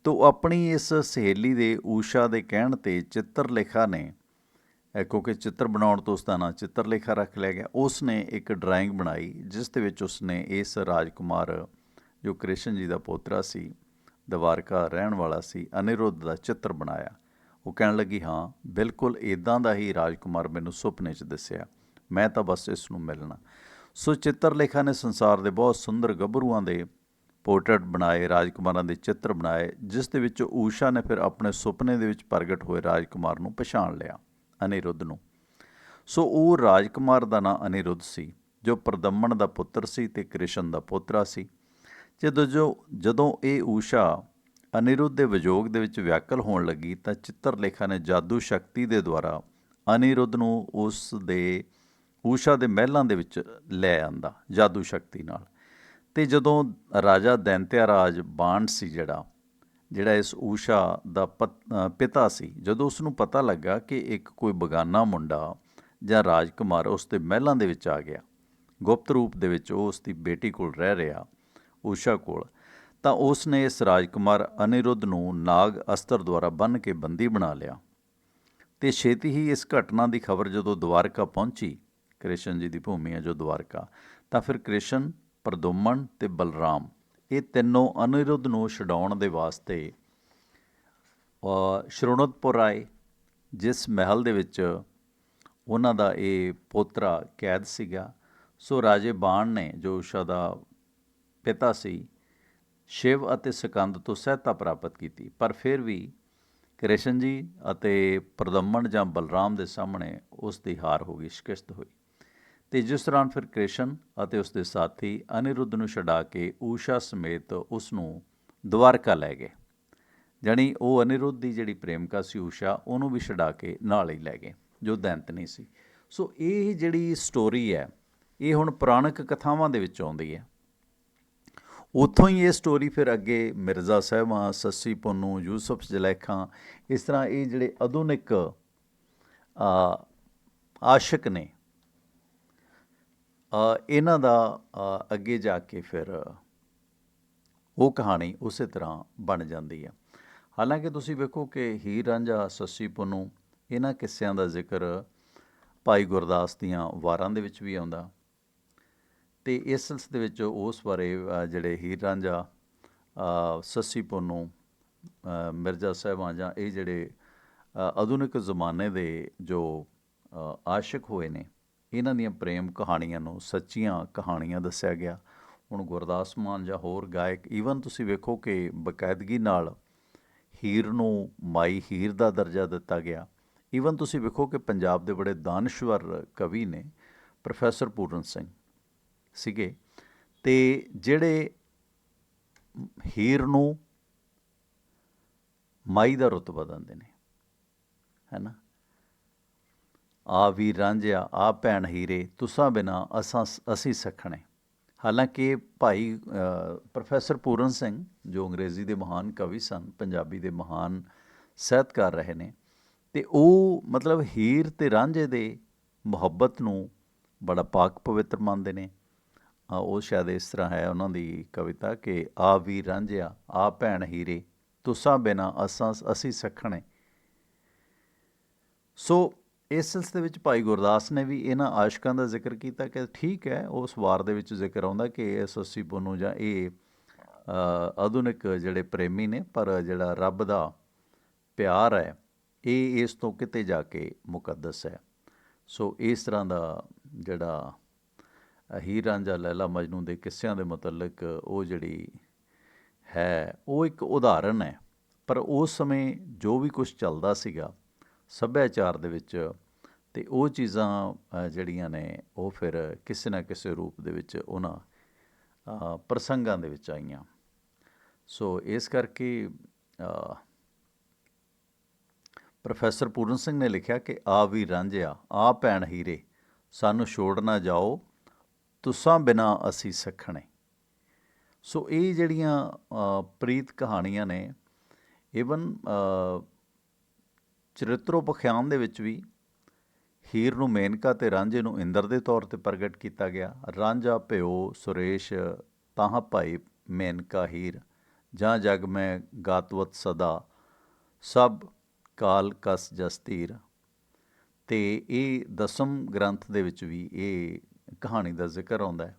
ਤੋ ਆਪਣੀ ਇਸ ਸਹੇਲੀ ਦੇ ਊਸ਼ਾ ਦੇ ਕਹਿਣ ਤੇ ਚਿੱਤਰਲੇਖਾ ਨੇ ਕਿਉਂਕਿ ਚਿੱਤਰ ਬਣਾਉਣ ਤੋਂ ਉਸ ਦਾ ਨਾਂ ਚਿੱਤਰਲੇਖਾ ਰੱਖ ਲਿਆ ਗਿਆ ਉਸ ਨੇ ਇੱਕ ਡਰਾਇੰਗ ਬਣਾਈ, ਜਿਸ ਦੇ ਵਿੱਚ ਉਸ ਨੇ ਇਸ ਰਾਜਕੁਮਾਰ, ਜੋ ਕ੍ਰਿਸ਼ਨ ਜੀ ਦਾ ਪੋਤਰਾ ਸੀ, ਦਵਾਰਕਾ ਰਹਿਣ ਵਾਲਾ ਸੀ, ਅਨਿਰੁੱਧ ਦਾ ਚਿੱਤਰ ਬਣਾਇਆ। ਉਹ ਕਹਿਣ ਲੱਗੀ, ਹਾਂ, ਬਿਲਕੁਲ ਇਦਾਂ ਦਾ ਹੀ ਰਾਜਕੁਮਾਰ ਮੈਨੂੰ ਸੁਪਨੇ 'ਚ ਦੱਸਿਆ। ਮੈਂ ਤਾਂ ਬਸ ਇਸ ਨੂੰ ਮਿਲਣਾ। ਸੋ ਚਿੱਤਰਲੇਖਾ ਨੇ ਸੰਸਾਰ ਦੇ ਬਹੁਤ ਸੁੰਦਰ ਗੱਭਰੂਆਂ ਦੇ ਪੋਰਟਰੇਟ ਬਣਾਏ, ਰਾਜਕੁਮਾਰਾਂ ਦੇ ਚਿੱਤਰ ਬਣਾਏ, ਜਿਸ ਦੇ ਵਿੱਚ ਊਸ਼ਾ ਨੇ ਫਿਰ ਆਪਣੇ ਸੁਪਨੇ ਦੇ ਵਿੱਚ ਪ੍ਰਗਟ ਹੋਏ ਰਾਜਕੁਮਾਰ ਨੂੰ ਪਛਾਣ ਲਿਆ, ਅਨਿਰੁੱਧ ਨੂੰ। ਸੋ ਉਹ ਰਾਜਕੁਮਾਰ ਦਾ ਨਾਂ ਅਨਿਰੁੱਧ ਸੀ, ਜੋ ਪ੍ਰਦਮਨ ਦਾ ਪੁੱਤਰ ਸੀ ਤੇ ਕ੍ਰਿਸ਼ਨ ਦਾ ਪੋਤਰਾ ਸੀ। ਜਦੋਂ ਜੋ, ਜਦੋਂ ਇਹ ਊਸ਼ਾ ਅਨਿਰੁੱਧ ਦੇ ਵਿਜੋਗ ਦੇ ਵਿੱਚ ਵਿਆਕਲ ਹੋਣ ਲੱਗੀ ਤਾਂ ਚਿੱਤਰਲੇਖਾ ਨੇ ਜਾਦੂ ਸ਼ਕਤੀ ਦੇ ਦੁਆਰਾ ਅਨਿਰੁੱਧ ਨੂੰ ਉਸ ਦੇ ਊਸ਼ਾ ਦੇ ਮਹਿਲਾਂ ਦੇ ਵਿੱਚ ਲੈ ਆਂਦਾ, ਜਾਦੂ ਸ਼ਕਤੀ ਨਾਲ। ਤੇ ਜਦੋਂ ਰਾਜਾ ਦੈਂਤਿਆ ਰਾਜ ਬਾਣ ਸੀ ਜਿਹੜਾ ਜਿਹੜਾ ਇਸ ਊਸ਼ਾ ਦਾ ਪਤ- ਪਿਤਾ ਸੀ, ਜਦੋਂ ਉਸ ਨੂੰ ਪਤਾ ਲੱਗਾ ਕਿ ਇੱਕ ਕੋਈ ਬਗਾਨਾ ਮੁੰਡਾ ਜਾਂ ਰਾਜਕੁਮਾਰ ਉਸ ਦੇ ਮਹਿਲਾਂ ਦੇ ਵਿੱਚ ਆ ਗਿਆ, ਗੁਪਤ ਰੂਪ ਦੇ ਵਿੱਚ ਉਹ ਉਸ ਦੀ ਬੇਟੀ ਕੋਲ ਰਹਿ ਰਿਹਾ, ਊਸ਼ਾ ਕੋਲ, ਤਾਂ ਉਸ ਨੇ ਇਸ ਰਾਜਕੁਮਾਰ ਅਨਿਰੁੱਧ ਨੂੰ ਨਾਗ ਅਸਤਰ ਦੁਆਰਾ ਬੰਨ੍ਹ ਕੇ ਬੰਦੀ ਬਣਾ ਲਿਆ। ਤੇ ਛੇਤੀ ਹੀ ਇਸ ਘਟਨਾ ਦੀ ਖਬਰ ਜਦੋਂ ਦਵਾਰਕਾ ਪਹੁੰਚੀ ਕ੍ਰਿਸ਼ਨ ਜੀ ਦੀ ਭੂਮੀ ਹੈ ਜੋ ਦਵਾਰਕਾ। ਤਾਂ ਫਿਰ ਕ੍ਰਿਸ਼ਨ, ਪ੍ਰਦੁਮਨ ਤੇ ਬਲਰਾਮ, ਇਹ ਤਿੰਨੋਂ ਅਨਿਰੁੱਧ ਨੂੰ ਛਡਾਉਣ ਦੇ ਵਾਸਤੇ ਸ਼੍ਰੋਣਤਪੁਰ ਆਏ, ਜਿਸ ਮਹਿਲ ਦੇ ਵਿੱਚ ਉਹਨਾਂ ਦਾ ਇਹ ਪੋਤਰਾ ਕੈਦ ਸੀਗਾ। ਸੋ ਰਾਜੇ ਬਾਣ ਨੇ, ਜੋ ਉਸ਼ਾ ਦਾ ਪਿਤਾ ਸੀ, ਸ਼ਿਵ ਅਤੇ ਸਕੰਦ ਤੋਂ ਸਹਾਇਤਾ ਪ੍ਰਾਪਤ ਕੀਤੀ। ਪਰ ਫਿਰ ਵੀ ਕ੍ਰਿਸ਼ਨ ਜੀ ਅਤੇ ਪ੍ਰਦਮਨ ਜਾਂ ਬਲਰਾਮ ਦੇ ਸਾਹਮਣੇ ਉਸ ਦੀ ਹਾਰ ਹੋ ਗਈ, ਸ਼ਿਕਸਤ ਹੋਈ। ਤੇ ਜਿਸ ਦੌਰਾਨ ਫਿਰ ਕ੍ਰਿਸ਼ਨ ਅਤੇ ਉਸ ਦੇ ਸਾਥੀ ਅਨਿਰੁੱਧ ਨੂੰ ਛਡਾ ਕੇ ਊਸ਼ਾ ਸਮੇਤ ਉਸ ਨੂੰ ਦਵਾਰਕਾ ਲੈ ਗਏ। ਜਾਣੀ ਉਹ ਅਨਿਰੁੱਧ ਦੀ ਜਿਹੜੀ ਪ੍ਰੇਮਿਕਾ ਸੀ ਊਸ਼ਾ, ਉਹਨੂੰ ਵੀ ਛਡਾ ਕੇ ਨਾਲ ਹੀ ਲੈ ਗਏ, ਜੋ ਦੈਂਤਨੀ ਸੀ। ਸੋ ਇਹ ਜਿਹੜੀ ਸਟੋਰੀ ਹੈ, ਇਹ ਹੁਣ ਪੁਰਾਣਕ ਕਥਾਵਾਂ ਦੇ ਵਿੱਚ ਆਉਂਦੀ ਹੈ। ਉੱਥੋਂ ਹੀ ਇਹ ਸਟੋਰੀ ਫਿਰ ਅੱਗੇ ਮਿਰਜ਼ਾ ਸਾਹਿਬਾਂ, ਸੱਸੀ ਪੁੰਨੂ, ਯੂਸਫ ਜ਼ਲੈਖਾਂ, ਇਸ ਤਰ੍ਹਾਂ ਇਹ ਜਿਹੜੇ ਆਧੁਨਿਕ ਆ ਆਸ਼ਿਕ ਨੇ ਇਹਨਾਂ ਦਾ ਅੱਗੇ ਜਾ ਕੇ ਫਿਰ ਉਹ ਕਹਾਣੀ ਉਸੇ ਤਰ੍ਹਾਂ ਬਣ ਜਾਂਦੀ ਹੈ। ਹਾਲਾਂਕਿ ਤੁਸੀਂ ਵੇਖੋ ਕਿ ਹੀਰ ਰਾਂਝਾ ਸੱਸੀ ਪੁੰਨੂ ਇਹਨਾਂ ਕਿੱਸਿਆਂ ਦਾ ਜ਼ਿਕਰ ਭਾਈ ਗੁਰਦਾਸ ਦੀਆਂ ਵਾਰਾਂ ਦੇ ਵਿੱਚ ਵੀ ਆਉਂਦਾ। ਤੇ ਇਸ ਸਿਲਸਿਲੇ ਵਿੱਚ ਉਸ ਬਾਰੇ ਜਿਹੜੇ ਹੀਰ ਰਾਂਝਾ ਸੱਸੀ ਪੁੰਨੂ ਮਿਰਜ਼ਾ ਸਾਹਿਬਾਂ ਜਾਂ ਇਹ ਜਿਹੜੇ ਆਧੁਨਿਕ ਜ਼ਮਾਨੇ ਦੇ ਜੋ ਅ, ਆਸ਼ਿਕ ਹੋਏ ਨੇ ਇਹਨਾਂ ਦੀਆਂ ਪ੍ਰੇਮ ਕਹਾਣੀਆਂ ਨੂੰ ਸੱਚੀਆਂ ਕਹਾਣੀਆਂ ਦੱਸਿਆ ਗਿਆ। ਹੁਣ ਗੁਰਦਾਸ ਮਾਨ ਜਾਂ ਹੋਰ ਗਾਇਕ ਈਵਨ ਤੁਸੀਂ ਵੇਖੋ ਕਿ ਬਕਾਇਦਗੀ ਨਾਲ ਹੀਰ ਨੂੰ ਮਾਈ ਹੀਰ ਦਾ ਦਰਜਾ ਦਿੱਤਾ ਗਿਆ। ਈਵਨ ਤੁਸੀਂ ਵੇਖੋ ਕਿ ਪੰਜਾਬ ਦੇ ਬੜੇ ਦਾਨਸ਼ਵਰ ਕਵੀ ਨੇ, ਪ੍ਰੋਫੈਸਰ ਪੂਰਨ ਸਿੰਘ ਸੀਗੇ। ਤੇ ਜਿਹੜੇ ਹੀਰ ਨੂੰ ਮਾਈ ਦਾ ਰੁਤਬਾ ਦਿੰਦੇ ਨੇ ਹੈਨਾ ਆ ਵੀ ਰਾਂਝਿਆ, ਆ ਭੈਣ ਹੀਰੇ, ਤੁਸਾਂ ਬਿਨਾ ਅਸਾਂ ਅਸੀਂ ਸਖਣੇ। ਹਾਲਾਂਕਿ ਭਾਈ ਪ੍ਰੋਫੈਸਰ ਪੂਰਨ ਸਿੰਘ, ਜੋ ਅੰਗਰੇਜ਼ੀ ਦੇ ਮਹਾਨ ਕਵੀ ਸਨ, ਪੰਜਾਬੀ ਦੇ ਮਹਾਨ ਸਾਹਿਤਕਾਰ ਰਹੇ ਨੇ, ਤੇ ਉਹ ਮਤਲਬ ਹੀਰ ਤੇ ਰਾਂਝੇ ਦੇ ਮੁਹੱਬਤ ਨੂੰ ਬੜਾ ਪਾਕ ਪਵਿੱਤਰ ਮੰਨਦੇ ਨੇ। ਉਹ ਸ਼ਾਇਦ ਇਸ ਤਰ੍ਹਾਂ ਹੈ ਉਹਨਾਂ ਦੀ ਕਵਿਤਾ ਕਿ ਆ ਵੀ ਰਾਂਝਿਆ, ਆ ਭੈਣ ਹੀਰੇ, ਤੁਸਾਂ ਬਿਨਾ ਅਸਾਂ ਅਸੀਂ ਸਖਣੇ। ਸੋ ਇਸ ਸਿਲਸਿਲੇ ਵਿੱਚ ਭਾਈ ਗੁਰਦਾਸ ਨੇ ਵੀ ਇਹਨਾਂ ਆਸ਼ਕਾਂ ਦਾ ਜ਼ਿਕਰ ਕੀਤਾ ਕਿ ਠੀਕ ਹੈ, ਉਸ ਵਾਰ ਦੇ ਵਿੱਚ ਜ਼ਿਕਰ ਆਉਂਦਾ ਕਿ ਇਹ ਸੱਸੀ ਬੋਨੂ ਜਾਂ ਇਹ ਆਧੁਨਿਕ ਜਿਹੜੇ ਪ੍ਰੇਮੀ ਨੇ, ਪਰ ਜਿਹੜਾ ਰੱਬ ਦਾ ਪਿਆਰ ਹੈ, ਇਹ ਇਸ ਤੋਂ ਕਿਤੇ ਜਾ ਕੇ ਮੁਕੱਦਸ ਹੈ। ਸੋ ਇਸ ਤਰ੍ਹਾਂ ਦਾ ਜਿਹੜਾ ਹੀਰ ਰਾਂਝਾ ਲੈਲਾ ਮਜਨੂ ਦੇ ਕਿੱਸਿਆਂ ਦੇ ਮੁਤਲਕ ਉਹ ਜਿਹੜੀ ਹੈ, ਉਹ ਇੱਕ ਉਦਾਹਰਨ ਹੈ। ਪਰ ਉਸ ਸਮੇਂ ਜੋ ਵੀ ਕੁਝ ਚੱਲਦਾ ਸੀਗਾ ਸੱਭਿਆਚਾਰ ਦੇ ਵਿੱਚ ਅਤੇ ਉਹ ਚੀਜ਼ਾਂ ਜਿਹੜੀਆਂ ਨੇ, ਉਹ ਫਿਰ ਕਿਸੇ ਨਾ ਕਿਸੇ ਰੂਪ ਦੇ ਵਿੱਚ ਉਹਨਾਂ ਪ੍ਰਸੰਗਾਂ ਦੇ ਵਿੱਚ ਆਈਆਂ। ਸੋ ਇਸ ਕਰਕੇ ਪ੍ਰੋਫੈਸਰ ਪੂਰਨ ਸਿੰਘ ਨੇ ਲਿਖਿਆ ਕਿ ਆ ਵੀ ਰਾਂਝਿਆ ਆ ਭੈਣ ਹੀਰੇ, ਸਾਨੂੰ ਛੋੜ ਨਾ ਜਾਓ, ਤੁਸਾਂ ਬਿਨਾ ਅਸੀਂ ਸਖਣੇ। ਸੋ ਇਹ ਜਿਹੜੀਆਂ ਪ੍ਰੀਤ ਕਹਾਣੀਆਂ ਨੇ ਇਵਨ ਚਰਿੱਤਰੋਪਖਿਆਨ ਦੇ ਵਿੱਚ ਵੀ ਹੀਰ ਨੂੰ ਮੇਨਕਾ ਤੇ ਰਾਂਝੇ ਨੂੰ ਇੰਦਰ ਦੇ ਤੌਰ ਤੇ ਪ੍ਰਗਟ ਕੀਤਾ ਗਿਆ। ਰਾਂਝਾ, ਭਿਓ, ਸੁਰੇਸ਼ ਤਾਹ ਭਾਈ ਮੇਨਕਾ ਹੀਰ, ਜਾਂ ਜਗ ਮੈਂ ਗਾਤਵਤ ਸਦਾ, ਸਭ ਕਾਲ ਕਸ ਜਸਤੀਰ ਤੇ ਇਹ ਦਸਮ ਗ੍ਰੰਥ ਦੇ ਵਿੱਚ ਵੀ ਇਹ ਕਹਾਣੀ ਦਾ ਜ਼ਿਕਰ ਆਉਂਦਾ ਹੈ।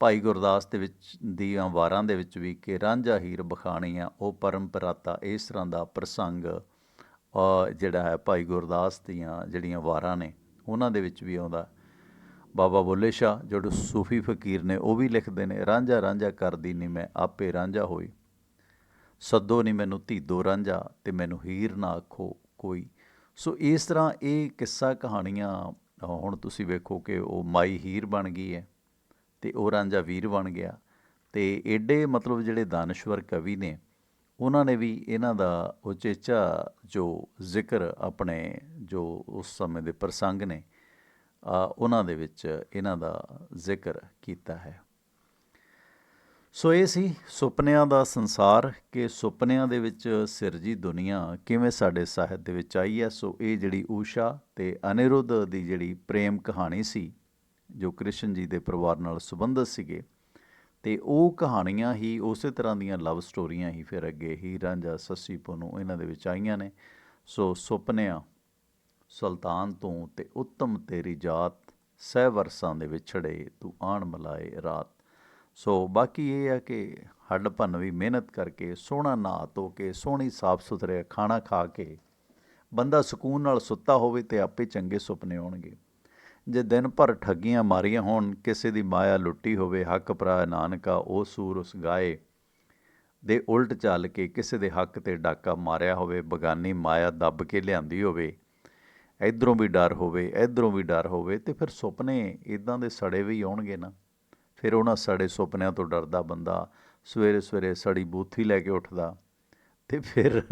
ਭਾਈ ਗੁਰਦਾਸ ਦੇ ਵਿੱਚ ਦੀਆਂ ਵਾਰਾਂ ਦੇ ਵਿੱਚ ਵੀ ਕਿ ਰਾਂਝਾ ਹੀਰ ਬਖਾਣੀ ਆ, ਉਹ ਪਰੰਪਰਾਤਾ, ਇਸ ਤਰ੍ਹਾਂ ਦਾ ਪ੍ਰਸੰਗ ਜਿਹੜਾ ਹੈ ਭਾਈ ਗੁਰਦਾਸ ਦੀਆਂ ਜਿਹੜੀਆਂ ਵਾਰਾਂ ਨੇ, ਉਹਨਾਂ ਦੇ ਵਿੱਚ ਵੀ ਆਉਂਦਾ। ਬਾਬਾ ਬੁੱਲੇ ਸ਼ਾਹ, ਜਿਹੜੇ ਸੂਫੀ ਫਕੀਰ ਨੇ, ਉਹ ਵੀ ਲਿਖਦੇ ਨੇ, ਰਾਂਝਾ ਰਾਂਝਾ ਕਰਦੀ ਨਹੀਂ ਮੈਂ, ਆਪੇ ਰਾਂਝਾ ਹੋਈ। ਸੱਦੋ ਨਹੀਂ ਮੈਨੂੰ ਧੀਦੋ ਰਾਂਝਾ, ਤੇ ਮੈਨੂੰ ਹੀਰ ਨਾ ਆਖੋ ਕੋਈ। ਸੋ ਇਸ ਤਰ੍ਹਾਂ ਇਹ ਕਿੱਸਾ ਕਹਾਣੀਆਂ ਹੁਣ ਤੁਸੀਂ ਵੇਖੋ ਕਿ ਉਹ ਮਾਈ ਹੀਰ ਬਣ ਗਈ ਹੈ, ਤੇ ਉਹ ਰਾਂਝਾ ਵੀਰ ਬਣ ਗਿਆ। ਤੇ ਏਡੇ ਮਤਲਬ ਜਿਹੜੇ ਦਾਨਸ਼ਵਰ ਕਵੀ ਨੇ ਉਹਨਾਂ ਨੇ ਵੀ ਇਹਨਾਂ ਦਾ ਉਚੇਚਾ ਜੋ ਜ਼ਿਕਰ ਆਪਣੇ ਜੋ ਉਸ ਸਮੇਂ ਦੇ ਪ੍ਰਸੰਗ ਨੇ ਉਹਨਾਂ ਦੇ ਵਿੱਚ ਇਹਨਾਂ ਦਾ ਜ਼ਿਕਰ ਕੀਤਾ ਹੈ। ਸੋ ਇਹ ਸੀ ਸੁਪਨਿਆਂ ਦਾ ਸੰਸਾਰ ਕਿ ਸੁਪਨਿਆਂ ਦੇ ਵਿੱਚ ਸਿਰਜੀ ਦੁਨੀਆ ਕਿਵੇਂ ਸਾਡੇ ਸਾਹਿਤ ਦੇ ਵਿੱਚ ਆਈ ਹੈ। ਸੋ ਇਹ ਜਿਹੜੀ ਊਸ਼ਾ ਤੇ ਅਨਿਰੁੱਧ ਦੀ ਜਿਹੜੀ ਪ੍ਰੇਮ ਕਹਾਣੀ ਸੀ, ਜੋ ਕ੍ਰਿਸ਼ਨ ਜੀ ਦੇ ਪਰਿਵਾਰ ਨਾਲ ਸੰਬੰਧਿਤ ਸੀਗੇ ਤੇ ਉਹ ਕਹਾਣੀਆਂ ਹੀ ਉਸੇ ਤਰ੍ਹਾਂ ਦੀਆਂ ਲਵ ਸਟੋਰੀਆਂ ਹੀ ਫਿਰ ਅੱਗੇ ਹੀ ਰਾਂਝਾ ਸੱਸੀ ਪੁੰਨੂ ਇਹਨਾਂ ਦੇ ਵਿੱਚ ਆਈਆਂ ਨੇ। ਸੋ ਸੁਪਨਿਆਂ, ਸੁਲਤਾਨ ਤੋਂ ਤੇ ਉੱਤਮ ਤੇਰੀ ਜਾਤ, ਸਹਿ ਵਰਸਾਂ ਦੇ ਵਿਛੜੇ ਤੂੰ ਆਣ ਮਲਾਏ ਰਾਤ। ਸੋ ਬਾਕੀ ਇਹ ਆ ਕਿ ਹੱਡ ਭੰਨ ਵੀ ਮਿਹਨਤ ਕਰਕੇ ਸੋਹਣਾ ਨਹਾ ਧੋ ਕੇ, ਸੋਹਣੀ ਸਾਫ਼ ਸੁਥਰੇ ਖਾਣਾ ਖਾ ਕੇ, ਬੰਦਾ ਸਕੂਨ ਨਾਲ ਸੁੱਤਾ ਹੋਵੇ ਤੇ ਆਪੇ ਚੰਗੇ ਸੁਪਨੇ ਆਉਣਗੇ। ਜੇ ਦਿਨ ਭਰ ਠੱਗੀਆਂ ਮਾਰੀਆਂ ਹੋਣ, ਕਿਸੇ ਦੀ ਮਾਇਆ ਲੁੱਟੀ ਹੋਵੇ, ਹੱਕ ਭਰਾ ਨਾਨਕਾ, ਉਹ ਸੂਰ ਉਸ ਗਾਏ ਦੇ ਉਲਟ ਚੱਲ ਕੇ ਕਿਸੇ ਦੇ ਹੱਕ ਤੇ ਡਾਕਾ ਮਾਰਿਆ ਹੋਵੇ, ਬਗਾਨੀ ਮਾਇਆ ਦੱਬ ਕੇ ਲਿਆਂਦੀ ਹੋਵੇ, ਇਧਰੋਂ ਵੀ ਡਰ ਹੋਵੇ, ਇਧਰੋਂ ਵੀ ਡਰ ਹੋਵੇ, ਤੇ ਫਿਰ ਸੁਪਨੇ ਇਦਾਂ ਦੇ ਸੜੇ ਵੀ ਆਉਣਗੇ ਨਾ। ਫਿਰ ਉਹਨਾਂ ਸੜੇ ਸੁਪਨਿਆਂ ਤੋਂ ਡਰਦਾ ਬੰਦਾ ਸਵੇਰੇ ਸਵੇਰੇ ਸੜੀ ਬੂਥੀ ਲੈ ਕੇ ਉੱਠਦਾ ਤੇ ਫਿਰ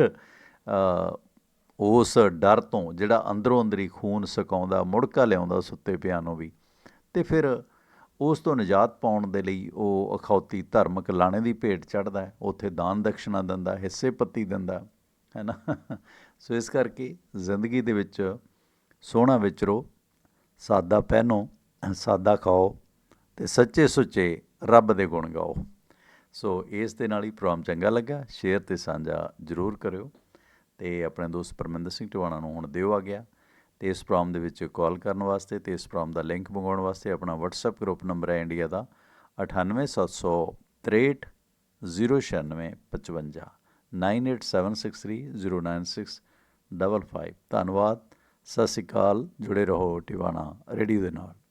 ਉਸ ਡਰ ਤੋਂ ਜਿਹੜਾ ਅੰਦਰੋਂ ਅੰਦਰੀ ਖੂਨ ਸਕਾਉਂਦਾ, ਮੁੜਕਾ ਲਿਆਉਂਦਾ ਸੁੱਤੇ ਪਿਆ ਨੂੰ ਵੀ, ਤੇ ਫਿਰ ਉਸ ਤੋਂ ਨਿਜਾਤ ਪਾਉਣ ਦੇ ਲਈ ਉਹ ਅਖੌਤੀ ਧਰਮਕ ਲਾਣੇ ਦੀ ਭੇਟ ਚੜਦਾ ਉੱਥੇ ਦਾਨ ਦਕਸ਼ਨਾ ਦਿੰਦਾ, ਹਿੱਸੇ ਪੱਤੀ ਦਿੰਦਾ ਹੈ ਨਾ ਸੋ ਇਸ ਕਰਕੇ ਜ਼ਿੰਦਗੀ ਦੇ ਵਿੱਚ ਸੋਹਣਾ ਵਿਚਰੋ, ਸਾਦਾ ਪਹਿਨੋ, ਸਾਦਾ ਖਾਓ ਤੇ ਸੱਚੇ ਸੁੱਚੇ ਰੱਬ ਦੇ ਗੁਣ ਗਾਓ। ਸੋ ਇਸ ਦੇ ਨਾਲ ਹੀ ਪ੍ਰੋਗਰਾਮ ਚੰਗਾ ਲੱਗਾ, ਸ਼ੇਅਰ ਤੇ ਸਾਂਝਾ ਜ਼ਰੂਰ ਕਰਿਓ। ਤੇ ਆਪਣੇ ਦੋਸਤ ਪਰਮਿੰਦਰ ਸਿੰਘ ਟਿਵਾਣਾ ਨੂੰ ਹੁਣ ਦਿਓ ਆ ਗਿਆ ਤੇ ਇਸ ਪ੍ਰੋਗਰਾਮ ਦੇ ਵਿੱਚ ਕਾਲ ਕਰਨ ਵਾਸਤੇ ਤੇ ਇਸ ਪ੍ਰੋਗਰਾਮ ਦਾ ਲਿੰਕ ਮੰਗਾਉਣ ਵਾਸਤੇ ਆਪਣਾ WhatsApp ਗਰੁੱਪ ਨੰਬਰ ਹੈ ਇੰਡੀਆ ਦਾ 98763 09655 9876309655 ਧੰਨਵਾਦ ਸਤਿ ਸ਼੍ਰੀ ਅਕਾਲ ਜੁੜੇ ਰਹੋ ਟਿਵਾਣਾ ਰੇਡੀਓ ਦੇ ਨਾਲ